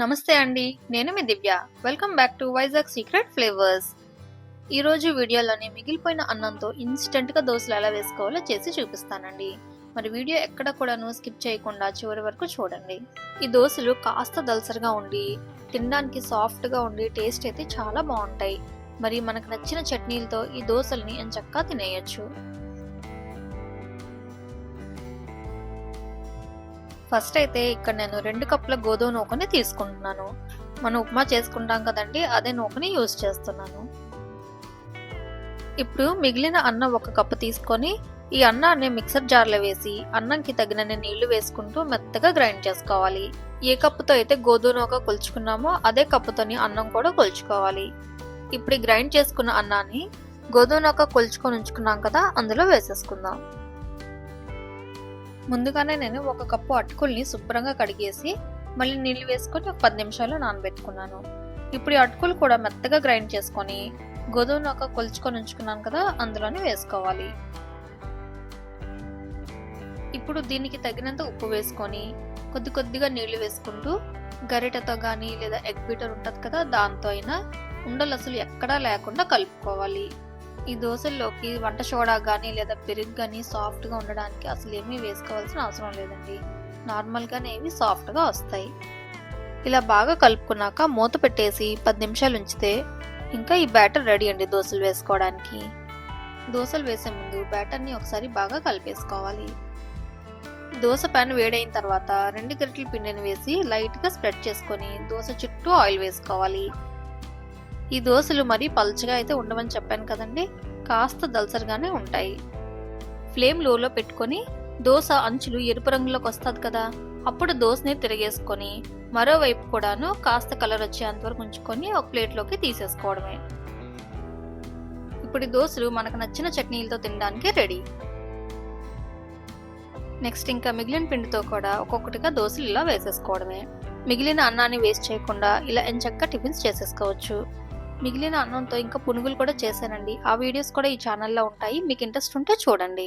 నమస్తే అండి నేను మీ Divya. Welcome back to Vizag secret flavours ఈరోజు వీడియోలోని మిగిలిపోయిన అన్నంతో ఇన్స్టెంట్గా దోశలు ఎలా వేసుకోవాలో చేసి చూపిస్తానండి. మరి వీడియో ఎక్కడ కూడాను స్కిప్ చేయకుండా చివరి వరకు చూడండి. ఈ దోశలు కాస్త దలసరిగా ఉండి తినడానికి సాఫ్ట్గా ఉండి టేస్ట్ అయితే చాలా బాగుంటాయి. మరి మనకు నచ్చిన చట్నీలతో ఈ దోశల్ని ఎంచక్కా తినేయచ్చు. ఫస్ట్ అయితే ఇక్కడ నేను రెండు కప్పుల గోధుమ నూకని తీసుకుంటున్నాను. మనం ఉప్మా చేసుకుంటాం కదండి అదే నూకని యూజ్ చేస్తున్నాను. ఇప్పుడు మిగిలిన అన్నం ఒక కప్పు తీసుకొని ఈ అన్నాన్ని మిక్సర్ జార్లో వేసి అన్నంకి తగినన్ని నీళ్ళు వేసుకుంటూ మెత్తగా గ్రైండ్ చేసుకోవాలి. ఏ కప్పుతో అయితే గోధుమ నూక కొలుచుకున్నామో అదే కప్పుతోని అన్నం కూడా కొలుచుకోవాలి. ఇప్పుడు గ్రైండ్ చేసుకున్న అన్నాన్ని గోధుమ నూక కొలుచుకొని ఉంచుకున్నాం కదా అందులో వేసేసుకుందాం. ముందుగానే నేను ఒక కప్పు అటుకుల్ని శుభ్రంగా కడిగేసి మళ్ళీ నీళ్ళు వేసుకొని ఒక పది నిమిషాలు నానబెట్టుకున్నాను. ఇప్పుడు ఈ అటుకులు కూడా మెత్తగా గ్రైండ్ చేసుకొని గోధుమ నూక కొలుచుకొని ఉంచుకున్నాను కదా అందులోనే వేసుకోవాలి. ఇప్పుడు దీనికి తగినంత ఉప్పు వేసుకొని కొద్ది కొద్దిగా నీళ్ళు వేసుకుంటూ గరిటెతో కానీ లేదా ఎగ్ బీటర్ ఉంటుంది కదా దాంతో అయినా ఉండలు అసలు ఎక్కడా లేకుండా కలుపుకోవాలి. ఈ దోశల్లోకి వంట సోడా కానీ లేదా పెరుగు కానీ సాఫ్ట్గా ఉండడానికి అసలు ఏమీ వేసుకోవాల్సిన అవసరం లేదండి. నార్మల్గానే ఇవి సాఫ్ట్గా వస్తాయి. ఇలా బాగా కలుపుకున్నాక మూత పెట్టేసి పది నిమిషాలు ఉంచితే ఇంకా ఈ బ్యాటర్ రెడీ అండి దోశలు వేసుకోవడానికి. దోశలు వేసే ముందు బ్యాటర్ని ఒకసారి బాగా కలిపేసుకోవాలి. దోశ ప్యాన్ వేడైన తర్వాత రెండు గరిటెల పిండిని వేసి లైట్గా స్ప్రెడ్ చేసుకొని దోశ చుట్టూ ఆయిల్ వేసుకోవాలి. ఈ దోశలు మరీ పల్చగా అయితే ఉండవని చెప్పాను కదండి. కాస్త దలసరిగానే ఉంటాయి. ఫ్లేమ్ లోలో పెట్టుకొని దోశ అంచులు ఎరుపు రంగులోకి వస్తుంది కదా అప్పుడు దోశని తిరిగేసుకొని మరోవైపు కూడాను కాస్త కలర్ వచ్చేంత వరకు ఉంచుకొని ఒక ప్లేట్లోకి తీసేసుకోవడమే. ఇప్పుడు దోశలు మనకు నచ్చిన చట్నీలతో తినడానికి రెడీ. నెక్స్ట్ ఇంకా మిగిలిన పిండితో కూడా ఒక్కొక్కటిగా దోశలు ఇలా వేసేసుకోవడమే. మిగిలిన అన్నాన్ని వేస్ట్ చేయకుండా ఇలా ఎంచక్క టిఫిన్స్ చేసేసుకోవచ్చు. మిగిలిన అన్నంతో ఇంకా పునుగులు కూడా చేశానండి. ఆ వీడియోస్ కూడా ఈ ఛానల్లో ఉంటాయి. మీకు ఇంట్రెస్ట్ ఉంటే చూడండి.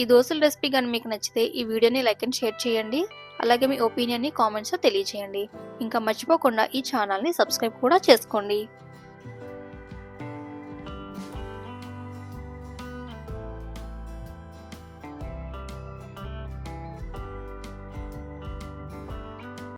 ఈ దోశల రెసిపీ కానీ మీకు నచ్చితే ఈ వీడియోని లైక్ అండ్ షేర్ చేయండి. అలాగే మీ ఒపీనియన్ని కామెంట్స్లో తెలియచేయండి. ఇంకా మర్చిపోకుండా ఈ ఛానల్ని సబ్స్క్రైబ్ కూడా చేసుకోండి.